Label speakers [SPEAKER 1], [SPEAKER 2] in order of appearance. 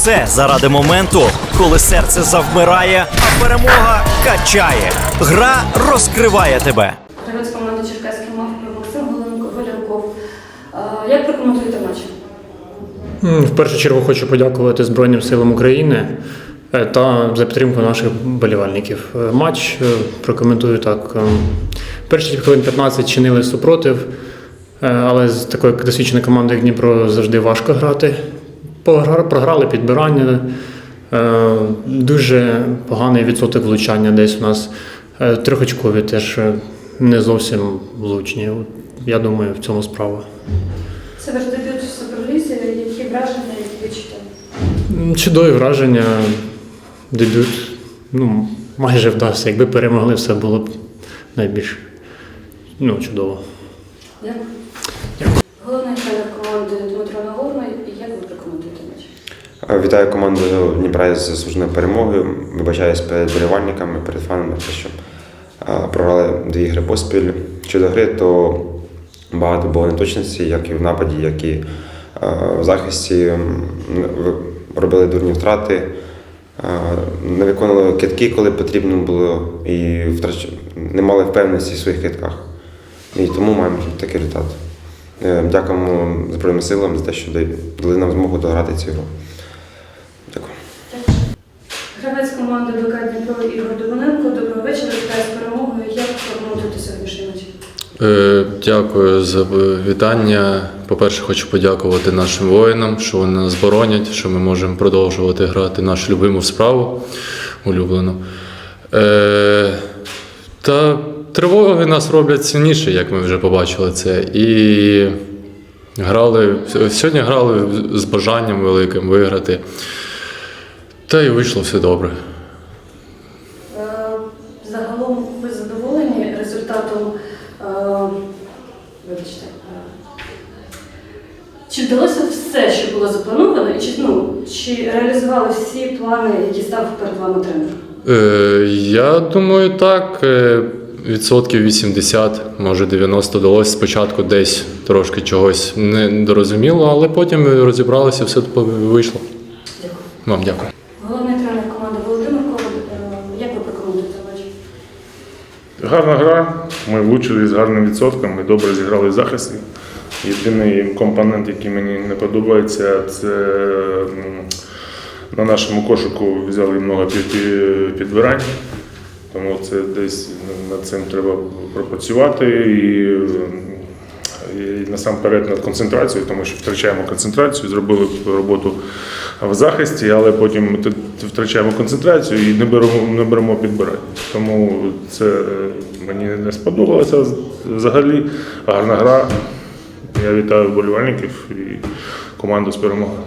[SPEAKER 1] все заради моменту, коли серце завмирає, а перемога качає. Гра розкриває тебе.
[SPEAKER 2] Гравець команди Черкаський мавпи Максим Голянков. Е, Як прокоментуєте матч?
[SPEAKER 3] В першу чергу хочу подякувати Збройним силам України е, та за підтримку наших болівальників. Е, Матч е, прокоментую так. е, Перші хвилин 15 чинили супротив, але з такою досвідченою командою, як Дніпро, завжди важко грати. Програли підбирання. е, Дуже поганий відсоток влучання десь у нас. Е, Трьохочкові теж е, не зовсім влучні. Я думаю, в цьому справа.
[SPEAKER 2] Це ваш дебют в Суперлізі. Які враження, які?
[SPEAKER 3] М, Чудові враження, дебют. Ну, майже вдався. Якби перемогли, все було б найбільш ну, чудово.
[SPEAKER 2] Дякую. Головний тренер команди Дмитро Нагорний. Як ви прокоментуєте матч?
[SPEAKER 4] Вітаю команду Дніпра з заслуженою перемогою. Вибачаюсь перед болівальниками, перед фанами, що е, програли дві ігри поспіль. Щодо гри, то багато було неточностей, як і в нападі, як і е, в захисті. Робили дурні втрати, е, не виконували китки, коли потрібно було, і не мали впевненості в своїх китках. І тому маємо такий результат. Е, Дякуємо Збройним силам за те, що дали нам змогу дограти цю гру. Дякую.
[SPEAKER 2] Гравець команди БК Дніпро Ігор Домоненко. Доброго вечора. Вітаю з перемогою. Як прокоментуєте сьогоднішній матч?
[SPEAKER 5] Е, Дякую за вітання. По-перше, хочу подякувати нашим воїнам, що вони нас боронять, що ми можемо продовжувати грати нашу любиму справу улюблену. Е, Та тривоги нас роблять сильніше, як ми вже побачили це. І грали сьогодні грали з бажанням великим виграти. Та й вийшло все добре.
[SPEAKER 2] Е, Загалом ви задоволені результатом. е, Вибачте. е, Чи вдалося все, що було заплановано, і чи, ну, чи реалізували всі плани, які став перед вами тренер?
[SPEAKER 5] Е, я думаю, так. Відсотків 80, може 90 вдалося спочатку десь трошки чогось не дорозуміло, але потім розібралися, все вийшло.
[SPEAKER 2] Дякую.
[SPEAKER 5] Вам дякую.
[SPEAKER 2] Головний тренер команди Володимир Коваль. Е, Як ви прокоментуєте матч?
[SPEAKER 6] Гарна гра. Ми влучили з гарним відсотком, ми добре зіграли в захисті. Єдиний компонент, який мені не подобається, це на нашому кошику взяли під- підбирань. Тому це десь над цим треба пропрацювати і, і насамперед над концентрацією, тому що втрачаємо концентрацію, зробили роботу в захисті, але потім ми втрачаємо концентрацію і не беремо, не беремо підбирання. Тому це е, мені не сподобалося взагалі. Гарна гра. Я вітаю вболівальників і команду з перемогою.